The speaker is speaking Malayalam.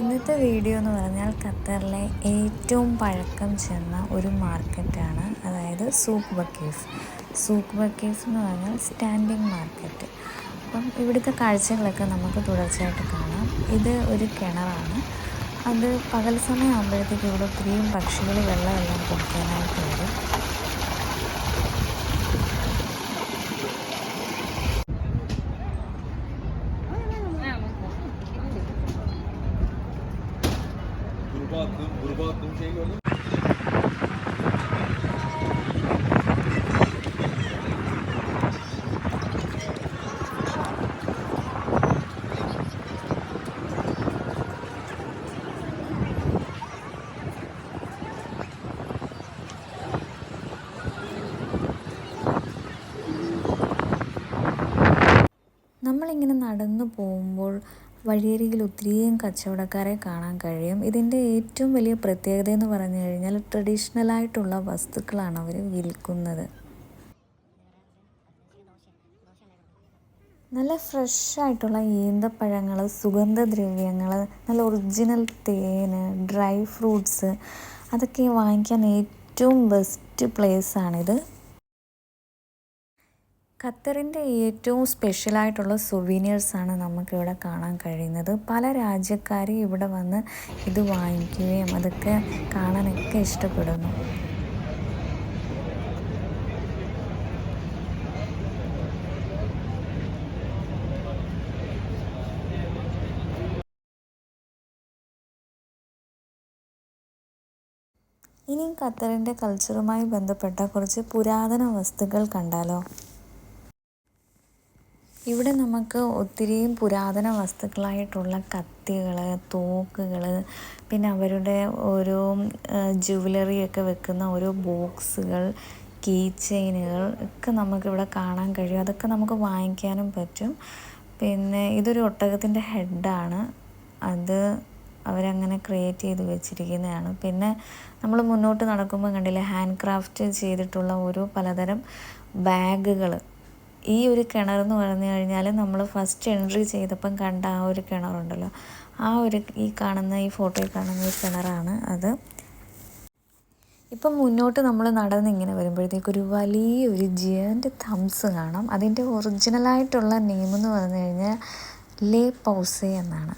ഇന്നത്തെ വീഡിയോ എന്ന് പറഞ്ഞാൽ ഖത്തറിലെ ഏറ്റവും പഴക്കം ചെന്ന ഒരു മാർക്കറ്റാണ്. അതായത് സൂക്ക് ബക്കീഫ് സൂക്ക് ബക്കീഫ് എന്ന് പറഞ്ഞാൽ സ്റ്റാൻഡിങ് മാർക്കറ്റ്. അപ്പം ഇവിടുത്തെ കാഴ്ചകളൊക്കെ നമുക്ക് തുടർച്ചയായിട്ട് കാണാം. ഇത് ഒരു കിണറാണ്. അത് പകൽ സമയം ആകുമ്പോഴത്തേക്ക് ഇവിടെ ഒത്തിരിയും പക്ഷികൾ വെള്ളമെല്ലാം കുടിക്കാനായിട്ട് വരും. Attım, gruba attığım şeyi gördün mü? നമ്മളിങ്ങനെ നടന്നു പോകുമ്പോൾ വഴിയരികിൽ ഒത്തിരിയും കച്ചവടക്കാരെ കാണാൻ കഴിയും. ഇതിന്റെ ഏറ്റവും വലിയ പ്രത്യേകത എന്ന് പറഞ്ഞു കഴിഞ്ഞാൽ ട്രഡീഷണലായിട്ടുള്ള വസ്തുക്കളാണ് അവർ വിൽക്കുന്നത്. നല്ല ഫ്രഷ് ആയിട്ടുള്ള ഈന്തപ്പഴങ്ങൾ സുഗന്ധദ്രവ്യങ്ങൾ നല്ല ഒറിജിനൽ തേന് ഡ്രൈ ഫ്രൂട്ട്സ് അതൊക്കെ വാങ്ങിക്കാൻ ഏറ്റവും ബെസ്റ്റ് പ്ലേസാണിത് ഖത്തറിന്റെ ഏറ്റവും സ്പെഷ്യലായിട്ടുള്ള സുവീനിയേഴ്സാണ് നമുക്കിവിടെ കാണാൻ കഴിയുന്നത്. പല രാജ്യക്കാരും ഇവിടെ വന്ന് ഇത് വാങ്ങിക്കുകയും അതൊക്കെ കാണാനൊക്കെ ഇഷ്ടപ്പെടുന്നു. ഇനിയും ഖത്തറിന്റെ കൾച്ചറുമായി ബന്ധപ്പെട്ട കുറച്ച് പുരാതന വസ്തുക്കൾ കണ്ടാലോ? ഇവിടെ നമുക്ക് ഒത്തിരി പുരാതന വസ്തുക്കളായിട്ടുള്ള കത്തികൾ തോക്കുകൾ പിന്നെ അവരുടെ ഓരോ ജുവലറി ഒക്കെ വെക്കുന്ന ഓരോ ബോക്സുകൾ കീ ചെയിനുകൾ ഒക്കെ നമുക്കിവിടെ കാണാൻ കഴിയും. അതൊക്കെ നമുക്ക് വാങ്ങിക്കാനും പറ്റും. പിന്നെ ഇതൊരു ഒട്ടകത്തിന്റെ ഹെഡാണ് അത് അവരങ്ങനെ ക്രിയേറ്റ് ചെയ്ത് വെച്ചിരിക്കുന്നതാണ്. പിന്നെ നമ്മൾ മുന്നോട്ട് നടക്കുമ്പോൾ കണ്ടില്ലേ ഹാൻഡ് ക്രാഫ്റ്റ് ചെയ്തിട്ടുള്ള ഓരോ പലതരം ബാഗുകൾ ഈ ഒരു കിണർ എന്ന് പറഞ്ഞു കഴിഞ്ഞാൽ നമ്മൾ ഫസ്റ്റ് എൻട്രി ചെയ്തപ്പം കണ്ട ആ ഒരു കിണറുണ്ടല്ലോ. ആ ഒരു ഈ കാണുന്ന ഈ ഫോട്ടോയിൽ കാണുന്ന ഈ കിണറാണ് അത്. ഇപ്പം മുന്നോട്ട് നമ്മൾ നടന്ന് ഇങ്ങനെ വരുമ്പോഴത്തേക്ക് ഒരു വലിയൊരു ജിയന്റ് തംസ് കാണാം. അതിന്റെ ഒറിജിനലായിട്ടുള്ള നെയിം എന്ന് പറഞ്ഞു കഴിഞ്ഞാൽ ലേ പൗസെ എന്നാണ്.